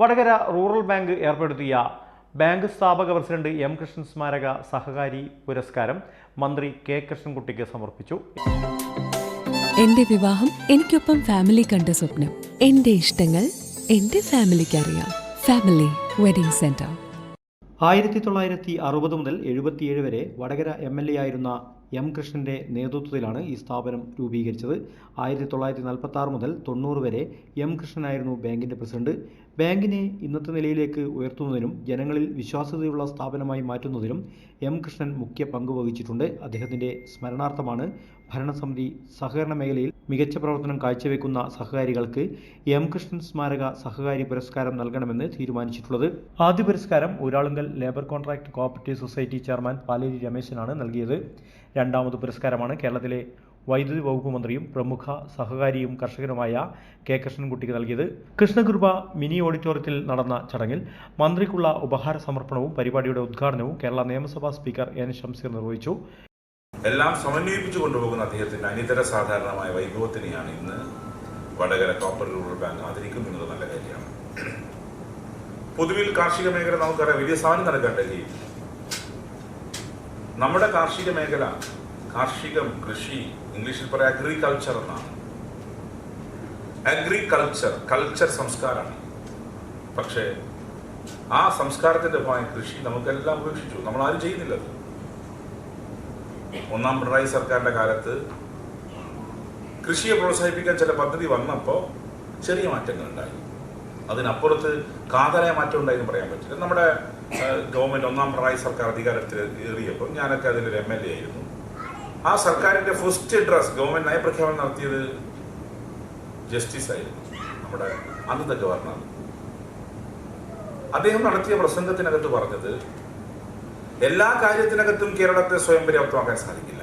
Vadakara rural bank ഏർപ്പെടുത്തിയ bank സ്ഥാപക president M Krishnan സ്മാരക സഹകാരി പുരസ്കാരം മന്ത്രി കെ കൃഷ്ണൻകുട്ടിക്ക് സമർപ്പിച്ചു. എന്റെ വിവാഹം എനിക്കൊപ്പം ഫാമിലി കണ്ട സ്വപ്നം. എന്റെ ഇഷ്ടങ്ങൾ എന്റെ ഫാമിലിക്ക് അറിയാം. ഫാമിലി വെഡിംഗ് സെന്റർ ആയിരത്തി തൊള്ളായിരത്തി അറുപത് മുതൽ എഴുപത്തിയേഴ് വരെ വടകര എം എൽ എ ആയിരുന്ന എം കൃഷ്ണന്റെ നേതൃത്വത്തിലാണ് ഈ സ്ഥാപനം രൂപീകരിച്ചത്. ആയിരത്തി തൊള്ളായിരത്തി നാൽപ്പത്തി ആറ് മുതൽ തൊണ്ണൂറ് വരെ എം കൃഷ്ണനായിരുന്നു ബാങ്കിന്റെ പ്രസിഡന്റ്. ബാങ്കിനെ ഇന്നത്തെ നിലയിലേക്ക് ഉയർത്തുന്നതിനും ജനങ്ങളിൽ വിശ്വാസ്യതയുള്ള സ്ഥാപനമായി മാറ്റുന്നതിനും എം കൃഷ്ണൻ മുഖ്യ പങ്ക് വഹിച്ചിട്ടുണ്ട്. അദ്ദേഹത്തിന്റെ സ്മരണാർത്ഥമാണ് ഭരണസമിതി സഹകരണ മേഖലയിൽ മികച്ച പ്രവർത്തനം കാഴ്ചവെക്കുന്ന സഹകാരികൾക്ക് എം കൃഷ്ണൻ സ്മാരക സഹകാരി പുരസ്കാരം നൽകണമെന്ന് തീരുമാനിച്ചിട്ടുള്ളത്. ആദ്യ പുരസ്കാരം Uralungal labour contract cooperative society chairman Paleri രമേശനാണ് നൽകിയത്. രണ്ടാമത് പുരസ്കാരമാണ്. കേരളത്തിലെ വൈദ്യുതി വകുപ്പ് മന്ത്രിയും പ്രമുഖ സഹകാരിയും കർഷകനുമായ കെ. കൃഷ്ണൻകുട്ടിക്ക് നൽകിയത്. കൃഷ്ണകൃപ മിനി ഓഡിറ്റോറിയത്തിൽ നടന്ന ചടങ്ങിൽ മന്ത്രിക്കുള്ള ഉപഹാര സമർപ്പണവും പരിപാടിയുടെ ഉദ്ഘാടനവും കേരള നിയമസഭാ സ്പീക്കർ എൻ. ഷംസീർ നിർവഹിച്ചു. എല്ലാം സമന്വയിപ്പിച്ചു കൊണ്ടുപോകുന്ന അദ്ദേഹത്തിന്റെ അനിതര സാധാരണമായ വൈഭവത്തിനെയാണ് ഇന്ന് വടകര കോപ്പർ റൂറൽ ബാങ്ക് ആദരിക്കുന്നത് നല്ല കാര്യമാണ്. പൊതുവിൽ കാർഷിക മേഖല നമുക്കറിയാം വലിയ സാധനം നടക്കാൻ നമ്മുടെ കാർഷിക മേഖല കാർഷികം കൃഷി ഇംഗ്ലീഷിൽ പറയാം അഗ്രികൾച്ചർ എന്നാണ്. അഗ്രികൾച്ചർ കൾച്ചർ സംസ്കാരമാണ്. പക്ഷേ ആ സംസ്കാരത്തിന്റെ ഭാഗം കൃഷി നമുക്കെല്ലാം ഉപേക്ഷിച്ചു. നമ്മൾ ആരും ചെയ്യുന്നില്ല ഒന്നാം പിണറായി സർക്കാരിന്റെ കാലത്ത് കൃഷിയെ പ്രോത്സാഹിപ്പിക്കാൻ ചില പദ്ധതി വന്നപ്പോൾ ചെറിയ മാറ്റങ്ങൾ ഉണ്ടായി അതിനപ്പുറത്ത് കാതലായ മാറ്റം ഉണ്ടായി എന്ന് പറയാൻ പറ്റില്ല. നമ്മുടെ ഗവൺമെന്റ് ഒന്നാം പിണറായി സർക്കാർ അധികാരത്തിൽ ഏറിയപ്പോൾ ഞാനൊക്കെ അതിലൊരു എം എൽ എ ആയിരുന്നു. ആ സർക്കാരിന്റെ ഫസ്റ്റ് അഡ്രസ് ഗവൺമെന്റ് നയപ്രഖ്യാപനം നടത്തിയത് ജസ്റ്റിസ് ആയിരുന്നു. നമ്മുടെ അന്നത്തെ ഗവർണർ അദ്ദേഹം നടത്തിയ പ്രസംഗത്തിനകത്ത് പറഞ്ഞത് എല്ലാ കാര്യത്തിനകത്തും കേരളത്തെ സ്വയം പര്യാപ്തമാക്കാൻ സാധിക്കില്ല.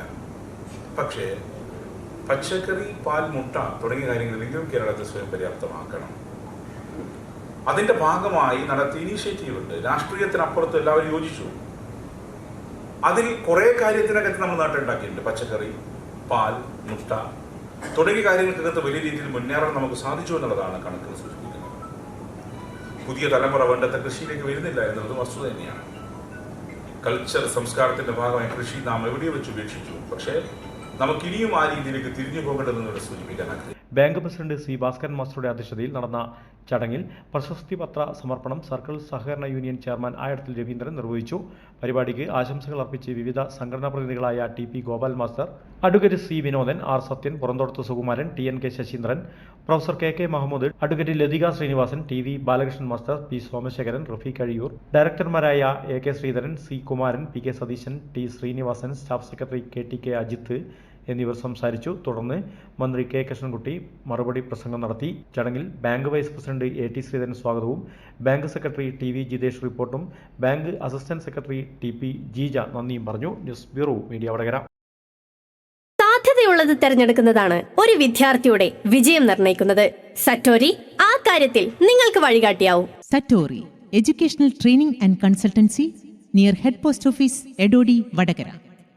പക്ഷേ പച്ചക്കറി പാൽ മുട്ട തുടങ്ങിയ കാര്യങ്ങളിലെങ്കിലും കേരളത്തെ സ്വയം പര്യാപ്തമാക്കണം അതിന്റെ ഭാഗമായി നടത്തിയ ഇനീഷ്യേറ്റീവ് ഉണ്ട്. രാഷ്ട്രീയത്തിനപ്പുറത്ത് എല്ലാവരും യോജിച്ചു. അതിൽ കുറെ കാര്യത്തിനകത്ത് നമ്മൾ നാട്ടുണ്ടാക്കിയിട്ടുണ്ട്. പച്ചക്കറി പാൽ മുട്ട തുടങ്ങിയ കാര്യങ്ങൾക്കകത്ത് വലിയ രീതിയിൽ മുന്നേറാൻ നമുക്ക് സാധിച്ചു എന്നുള്ളതാണ് കണക്കുകൾ സൂചിപ്പിക്കുന്നത്. പുതിയ തലമുറ വേണ്ടത്തെ കൃഷിയിലേക്ക് വരുന്നില്ല എന്നുള്ളത് വസ്തുത തന്നെയാണ്. കൾച്ചർ സംസ്കാരത്തിന്റെ ഭാഗമായി കൃഷി നാം എവിടെ വെച്ച് ഉപേക്ഷിച്ചു. പക്ഷേ നമുക്ക് ഇനിയും ആ രീതിയിലേക്ക് തിരിഞ്ഞു പോകേണ്ടതെന്ന് സൂചിപ്പിക്കാൻ ബാങ്ക് പ്രസിഡന്റ് സി ഭാസ്കരൻ മാസ്റ്ററുടെ അധ്യക്ഷതയിൽ നടന്ന ചടങ്ങിൽ പ്രശസ്തി പത്ര സമർപ്പണം സർക്കിൾ സഹകരണ യൂണിയൻ ചെയർമാൻ ആയിടത്തിൽ രവീന്ദ്രൻ നിർവഹിച്ചു. പരിപാടിക്ക് ആശംസകൾ അർപ്പിച്ച് വിവിധ സംഘടനാ പ്രതിനിധികളായ T P Gopal master advocate C Vinodan R Sathyan Puranthodath Sukumaran T N K Saseendran professor K K Mahamood advocate Lathika Srinivasan T V Balakrishnan master P Somasekharan Rafeeq Azhiyur ഡയറക്ടർമാരായ A K Sreedharan C Kumaran P K Satheesan T Srinivasan staff secretary K T K Ajith എന്നിവർ സംസാരിച്ചു. തുടർന്ന് മന്ത്രി K. Krishnankutty മറുപടി പ്രസംഗം നടത്തി. ചടങ്ങിൽ bank vice president A. T. Sreedharan സ്വാഗതവും bank secretary T. V. Jithesh റിപ്പോർട്ടും bank assistant secretary T. P. Jeeja നന്ദിയും പറഞ്ഞു. News bureau media Vadakara. സാധ്യതയുള്ളത് തിരഞ്ഞെടുക്കുന്നതാണ് ഒരു വിദ്യാർത്ഥിയുടെ വിജയം നിർണയിക്കുന്നത്. സറ്റോരി ആ കാര്യത്തിൽ നിങ്ങൾക്ക് വഴികാട്ടിയാവും. Satori educational training and consultancy near head post office Edodi Vadagara.